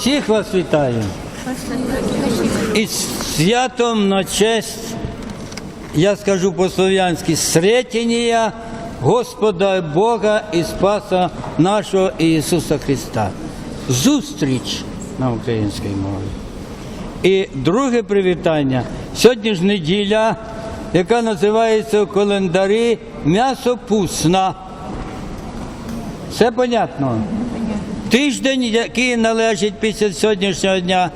Всіх вас вітаю. І святом на честь, я скажу по-слов'янськи, сретення Господа Бога і Спаса нашого Ісуса Христа. Зустріч на українській мові. І друге привітання. Сьогодні ж неділя, яка називається у календарі м'ясопусна. Все понятно? Тиждень, який належить після сьогоднішнього дня,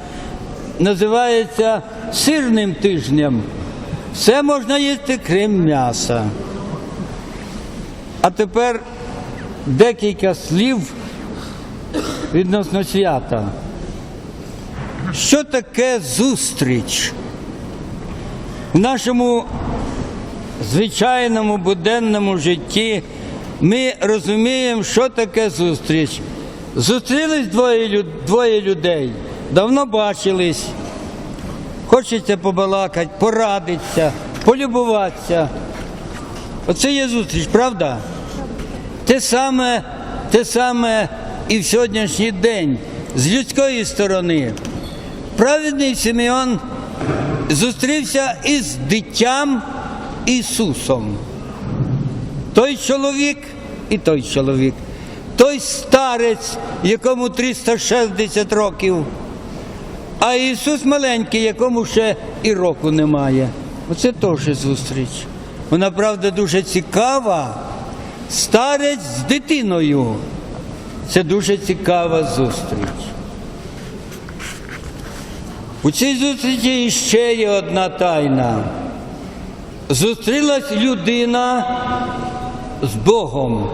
називається сирним тижнем. Все можна їсти, крім м'яса. А тепер декілька слів відносно свята. Що таке зустріч? В нашому звичайному буденному житті ми розуміємо, що таке зустріч. Зустрілись двоє, двоє людей, давно бачились, хочеться побалакати, порадитися, полюбуватися. Оце є зустріч, правда? Те саме, те саме і в сьогоднішній день з людської сторони. Праведний Симеон зустрівся із дитям Ісусом. Той чоловік і той чоловік, той старець, якому 360 років, а Ісус маленький, якому ще і року немає. Оце теж зустріч. Вона, правда, дуже цікава. Старець з дитиною. Це дуже цікава зустріч. У цій зустрічі ще є одна тайна. Зустрілась людина з Богом.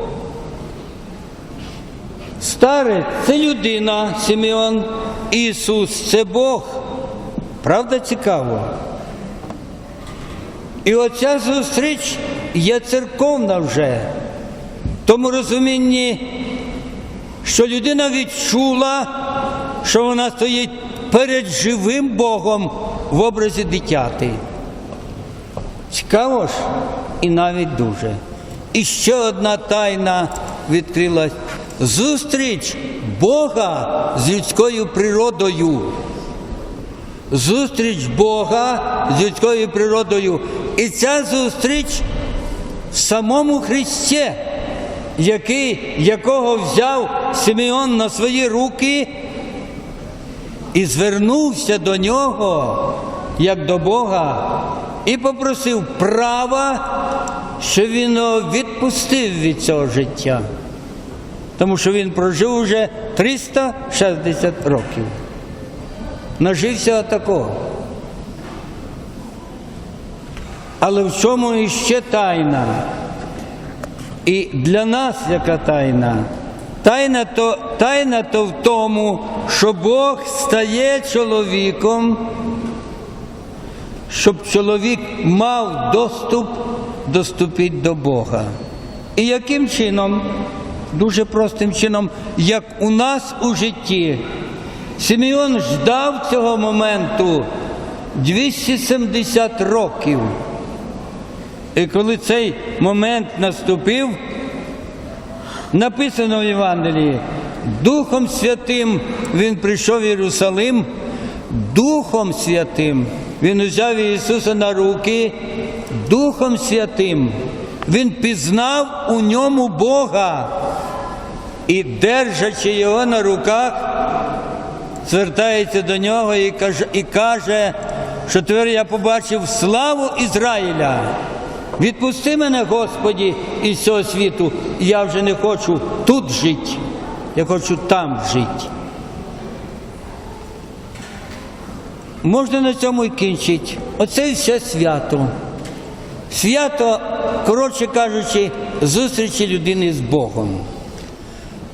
Старець це людина, Симеон, Ісус це Бог. Правда цікаво? І оця зустріч є церковна вже. В тому розумінні, що людина відчула, що вона стоїть перед живим Богом в образі дитяти. Цікаво ж і навіть дуже. І ще одна тайна відкрилась. Зустріч Бога з людською природою. Зустріч Бога з людською природою. І ця зустріч в самому Христі, який, якого взяв Симеон на свої руки і звернувся до нього, як до Бога, і попросив права, що він відпустив від цього життя. Тому що він прожив уже 360 років. Нажився такого. Але в чому іще тайна? І для нас яка тайна? Тайна то, тайна то в тому, що Бог стає чоловіком, щоб чоловік мав доступ доступити до Бога. І яким чином? Дуже простим чином, як у нас у житті. Симеон ждав цього моменту 270 років. І коли цей момент наступив, написано в Євангелії, Духом Святим він прийшов в Єрусалим, Духом Святим він узяв Ісуса на руки, Духом Святим він пізнав у ньому Бога і, держачи його на руках, звертається до нього і каже, і каже, що тепер я побачив славу Ізраїля. Відпусти мене, Господі, із цього світу. Я вже не хочу тут жити, я хочу там жити. Можна на цьому і кінчити. Оце і все свято. Свято, коротше кажучи, зустрічі людини з Богом.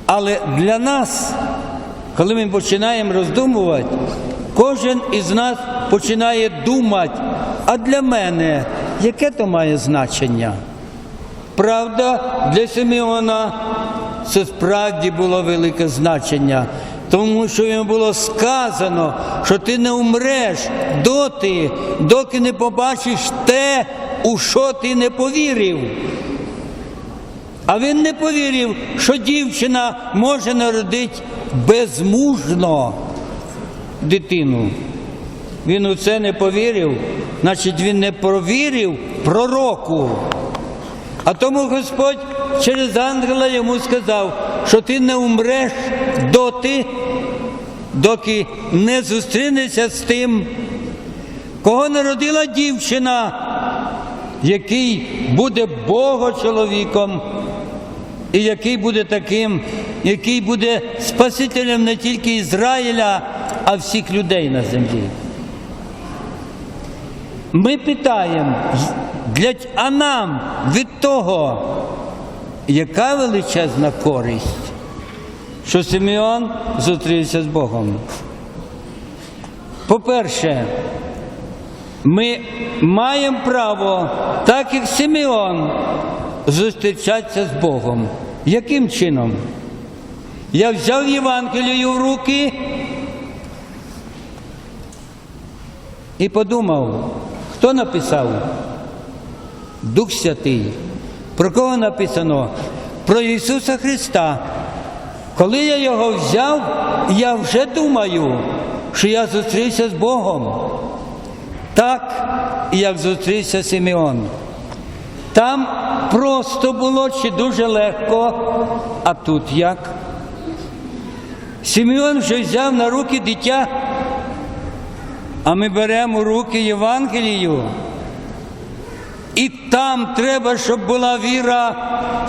Але для нас, коли ми починаємо роздумувати, кожен із нас починає думати, а для мене яке то має значення? Правда, для Симеона це справді було велике значення, тому що йому було сказано, що ти не умреш доти, доки не побачиш те, у що ти не повірив. А він не повірив, що дівчина може народити безмужно. дитину. Він у це не повірив, значить він не провірив пророку. А тому Господь через ангела йому сказав, що ти не умреш доти, доки не зустрінешся з тим, кого народила дівчина, який буде Богочоловіком, і який буде таким, який буде Спасителем не тільки Ізраїля, а всіх людей на землі. Ми питаємо, для, а нам від того, яка величезна користь, що Симеон зустрівся з Богом. По-перше, ми маємо право, так як Симеон, зустрічатися з Богом. Яким чином? Я взяв Євангелію в руки і подумав, хто написав? Дух Святий. Про кого написано? Про Ісуса Христа. Коли я його взяв, я вже думаю, що я зустрівся з Богом. Так, як зустрівся Симеон. Там просто було чи дуже легко, а тут як? Симеон вже взяв на руки дитя, а ми беремо руки Євангелію. І там треба, щоб була віра,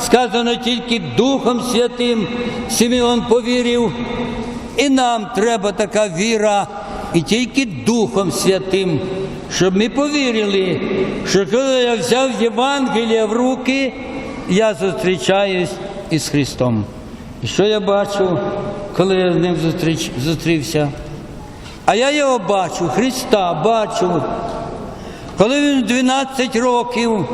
сказано тільки Духом Святим, Симеон повірив. І нам треба така віра, і тільки Духом Святим, щоб ми повірили, що коли я взяв Євангелія в руки, я зустрічаюсь із Христом. І що я бачу, коли я з ним зустріч, зустрівся? А я його бачу, Христа бачу. Коли він 12 років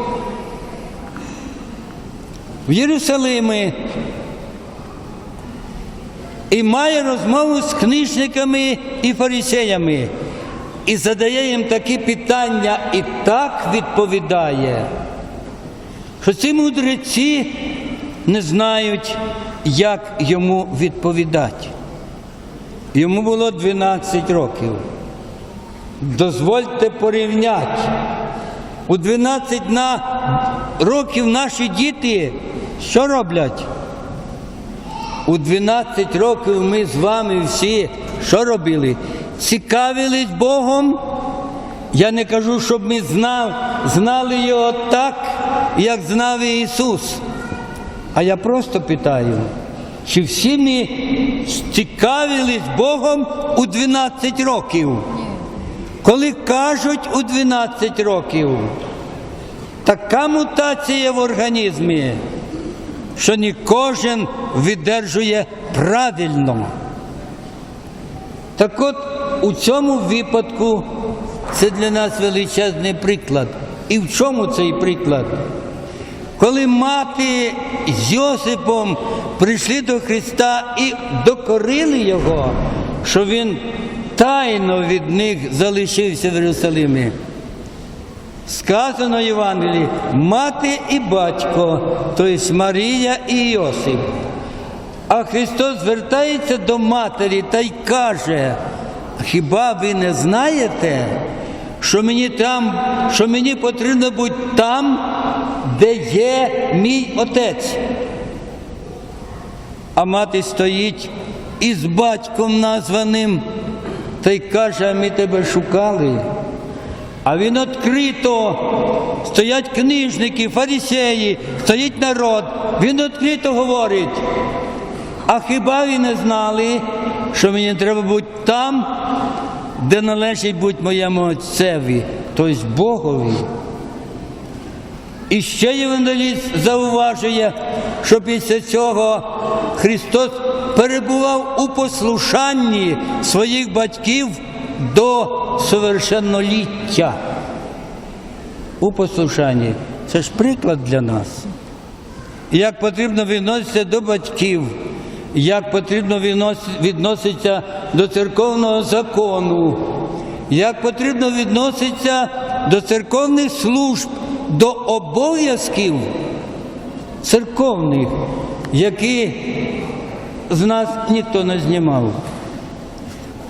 в Єрусалимі і має розмову з книжниками і фарисеями, і задає їм такі питання, і так відповідає, що ці мудреці не знають, як йому відповідати. Йому було 12 років. Дозвольте порівняти. У 12 на років наші діти що роблять? У 12 років ми з вами всі що робили? Цікавились Богом. Я не кажу, щоб ми знав, знали його так, як знав Ісус. А я просто питаю, чи всі ми цікавились Богом у 12 років? Коли кажуть у 12 років, така мутація в організмі, що не кожен видержує правильно. Так от у цьому випадку це для нас величезний приклад. І в чому цей приклад? Коли мати з Йосипом прийшли до Христа і докорили його, що він тайно від них залишився в Єрусалимі. Сказано в Євангелії, мати і батько, тобто Марія і Йосип. А Христос звертається до матері та й каже, хіба ви не знаєте, що мені там, що мені потрібно бути там, де є мій отець? А мати стоїть із батьком названим та й каже, ми тебе шукали. А він відкрито, стоять книжники, фарисеї, стоїть народ. Він відкрито говорить. А хіба ви не знали, що мені треба бути там, де належить бути моєму отцеві, тобто Богові? І ще євангеліст зауважує, що після цього Христос перебував у послушанні своїх батьків до совершенноліття. У послушанні. Це ж приклад для нас. Як потрібно відноситися до батьків, як потрібно відноситися до церковного закону, як потрібно відноситися до церковних служб, до обов'язків церковних, які з нас ніхто не знімав.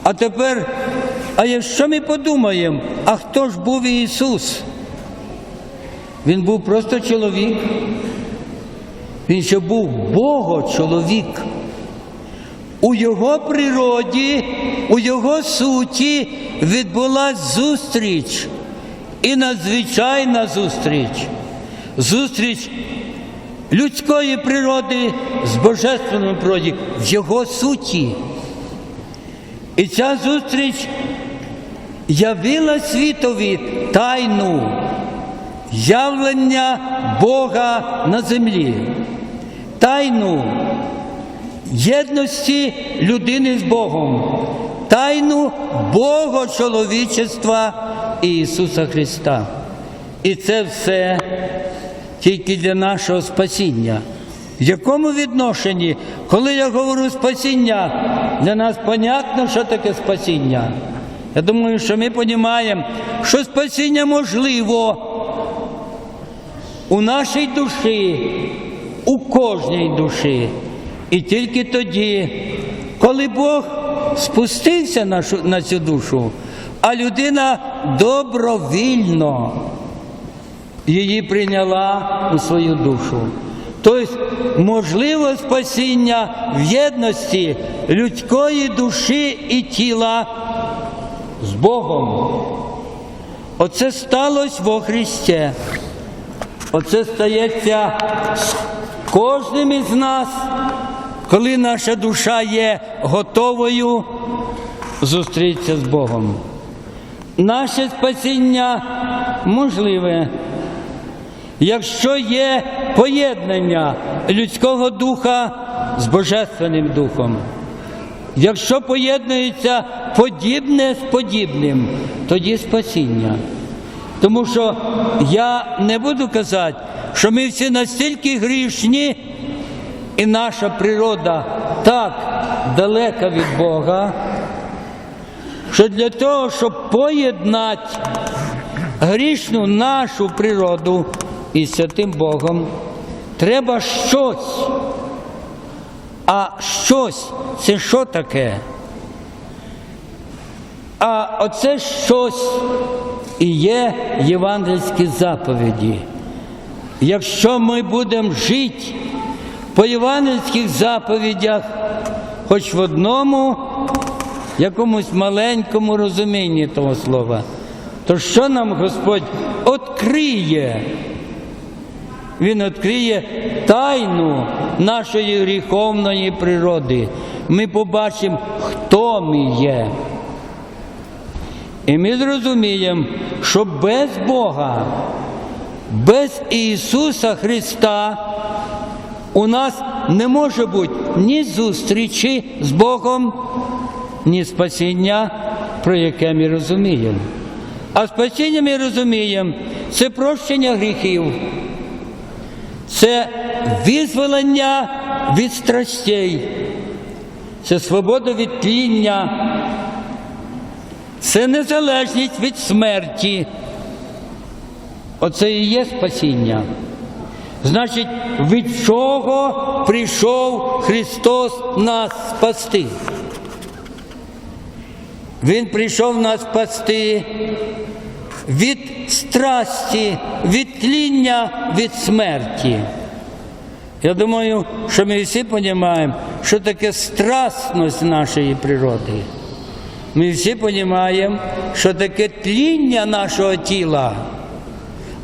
А тепер, а якщо ми подумаємо, а хто ж був Ісус? Він був просто чоловік. Він ще був Бого-чоловік. У його природі, у його суті відбулась зустріч і надзвичайна зустріч. Зустріч людської природи з божественною природі в його суті. І ця зустріч явила світові тайну явлення Бога на землі, тайну єдності людини з Богом, тайну Богочоловічества Ісуса Христа. І це все тільки для нашого спасіння. В якому відношенні, коли я говорю спасіння, для нас понятно, що таке спасіння. Я думаю, що ми розуміємо, що спасіння можливо у нашій душі, у кожній душі. І тільки тоді, коли Бог спустився на, цю душу, а людина добровільно її прийняла у свою душу. Тобто, можливо спасіння в єдності людської душі і тіла з Богом. Оце сталося во Христі. Оце стається з кожним із нас, коли наша душа є готовою зустрітися з Богом. Наше спасіння можливе, якщо є поєднання людського духа з Божественним духом. Якщо поєднується подібне з подібним, тоді спасіння. Тому що я не буду казати, що ми всі настільки грішні, і наша природа так далека від Бога, що для того, щоб поєднати грішну нашу природу із святим Богом, треба щось. А щось це що таке? А оце щось і є євангельські заповіді. Якщо ми будемо жити по євангельських заповідях, хоч в одному якомусь маленькому розумінні того слова, то що нам Господь відкриє? Він відкриє тайну нашої гріховної природи. Ми побачимо, хто ми є. І ми зрозуміємо, що без Бога, без Ісуса Христа у нас не може бути ні зустрічі з Богом, ні спасіння, про яке ми розуміємо. А спасіння ми розуміємо це прощення гріхів, це визволення від страстей, це свобода від тління, це незалежність від смерті. Оце і є спасіння. Значить, від чого прийшов Христос нас спасти? Він прийшов нас спасти від страсті, від тління, від смерті. Я думаю, що ми всі розуміємо, що таке страстність нашої природи. Ми всі розуміємо, що таке тління нашого тіла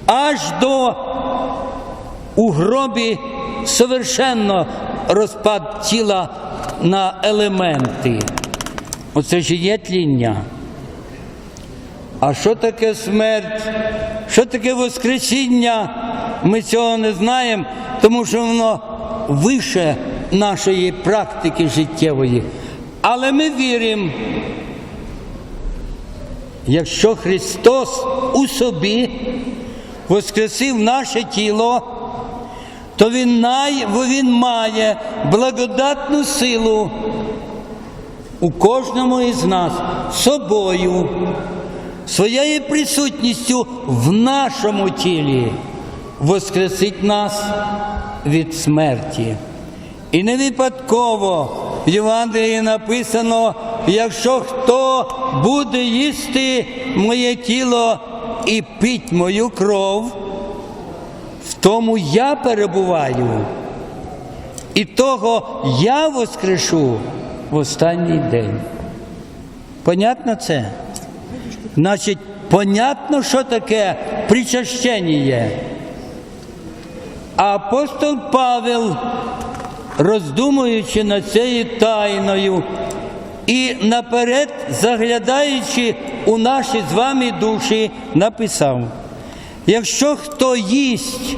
аж до у гробі совершенно розпад тіла на елементи. Оце ж є тління. А що таке смерть? Що таке Воскресіння? Ми цього не знаємо, тому що воно вище нашої практики життєвої. Але ми віримо, якщо Христос у собі воскресив наше тіло, то Він, най, він має благодатну силу у кожному із нас собою, своєю присутністю в нашому тілі воскресить нас від смерті. І не випадково в Євангелії написано, якщо хто буде їсти моє тіло і пить мою кров, тому я перебуваю, і того я воскрешу в останній день. Понятно це? Значить, понятно, що таке причащення. Апостол Павел, роздумуючи над цією тайною і наперед заглядаючи у наші з вами душі, написав: якщо хто їсть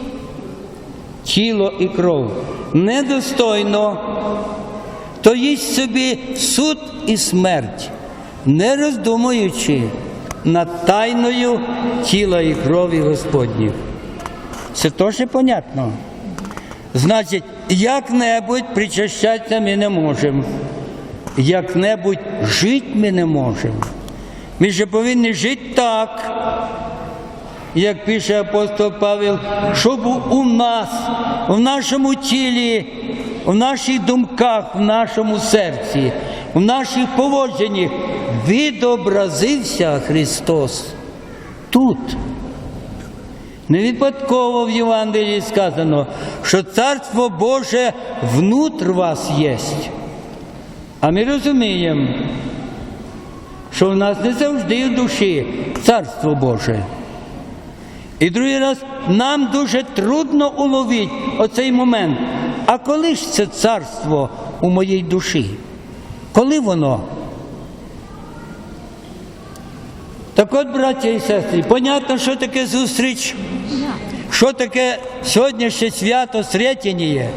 тіло і кров недостойно, то їсть собі суд і смерть, не роздумуючи над тайною тіла і крові Господніх. Це теж понятно. Значить, як-небудь причащатися ми не можемо, як-небудь жити ми не можемо. Ми же повинні жити так, як пише апостол Павел, щоб у нас, в нашому тілі, в наших думках, в нашому серці, в наших поводженнях відобразився Христос тут. Не випадково в Євангелії сказано, що Царство Боже внутр вас є. А ми розуміємо, що в нас не завжди в душі Царство Боже. І другий раз нам дуже трудно уловити оцей момент. А коли ж це царство у моїй душі? Коли воно? Так от, браття і сестри, понятно, що таке зустріч, що таке сьогоднішнє свято Сретєніє.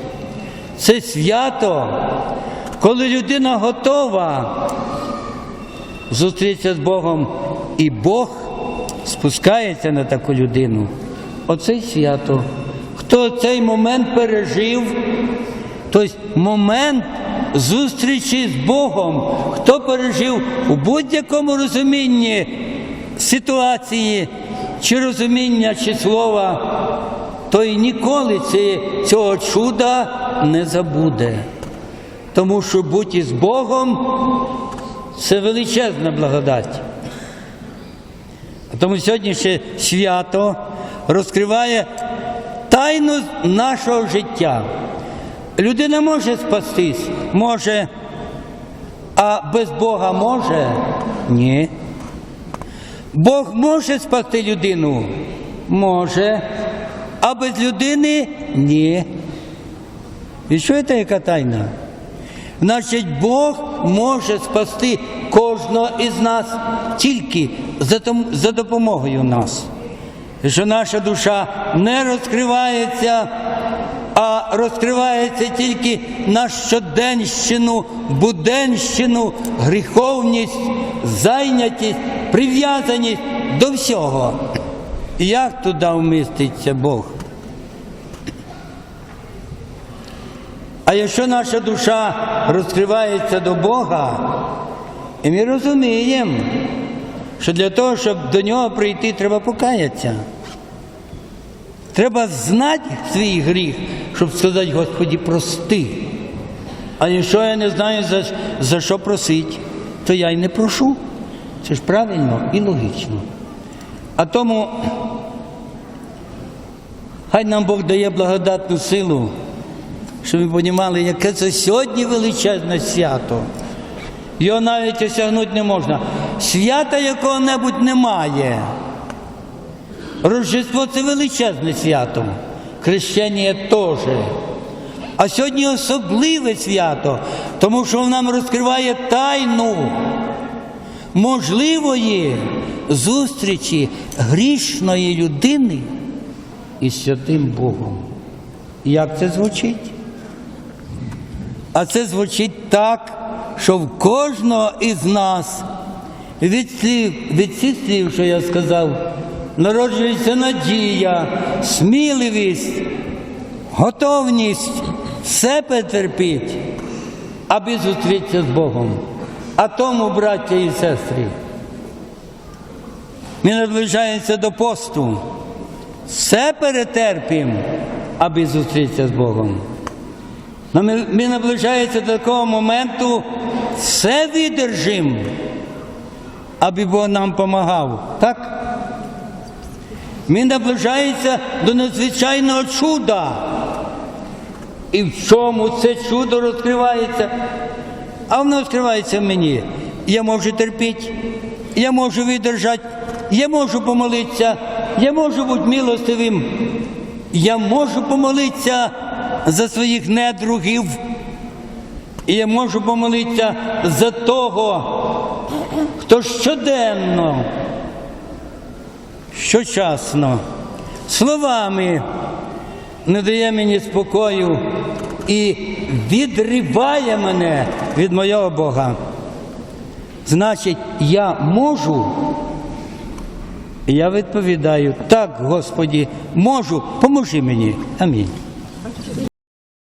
Це свято, коли людина готова зустрітися з Богом, і Бог спускається на таку людину. Оце свято. Хто цей момент пережив, тобто момент зустрічі з Богом, хто пережив у будь-якому розумінні ситуації, чи розуміння, чи слова, той ніколи цього чуда не забуде. Тому що бути з Богом це величезна благодать. Тому сьогоднішнє свято розкриває тайну нашого життя. Людина може спастись, може, а без Бога може? Ні. Бог може спасти людину? Може. А без людини ні. І що це яка тайна? Значить, Бог може спасти кожного із нас тільки за, допомогою нас. Що наша душа не розкривається, а розкривається тільки на щоденщину, буденщину, гріховність, зайнятість, прив'язаність до всього. Як туди вміститься Бог? Якщо наша душа розкривається до Бога, і ми розуміємо, що для того, щоб до нього прийти, треба покаятися. Треба знати свій гріх, щоб сказати, Господі, прости. А якщо я не знаю, за, за що просити, то я й не прошу. Це ж правильно і логічно. А тому хай нам Бог дає благодатну силу, щоб ми розуміли, яке це сьогодні величезне свято. Його навіть осягнути не можна. Свята якого-небудь немає. Рождество це величезне свято, хрещення теж. А сьогодні особливе свято, тому що воно нам розкриває тайну можливої зустрічі грішної людини із святим Богом. Як це звучить? А це звучить так, що в кожного із нас від слів, від цих слів, що я сказав, народжується надія, сміливість, готовність все потерпіть, аби зустрітися з Богом. А тому, браття і сестри, ми наближаємося до посту. Все перетерпім, аби зустрітися з Богом. Но Ми, ми наближаємося до такого моменту, все видержим, аби Бог нам допомагав. Так? Він наближається до надзвичайного чуда. І в чому це чудо розкривається? А воно розкривається мені. Я можу терпіти, я можу видержати, я можу помолитися, я можу бути милостивим, я можу помолитися за своїх недругів, і я можу помолитися за того, хто щоденно, щочасно, словами не дає мені спокою і відриває мене від моєго Бога. Значить, я можу. Я відповідаю, так, Господі, можу, поможи мені. Амінь.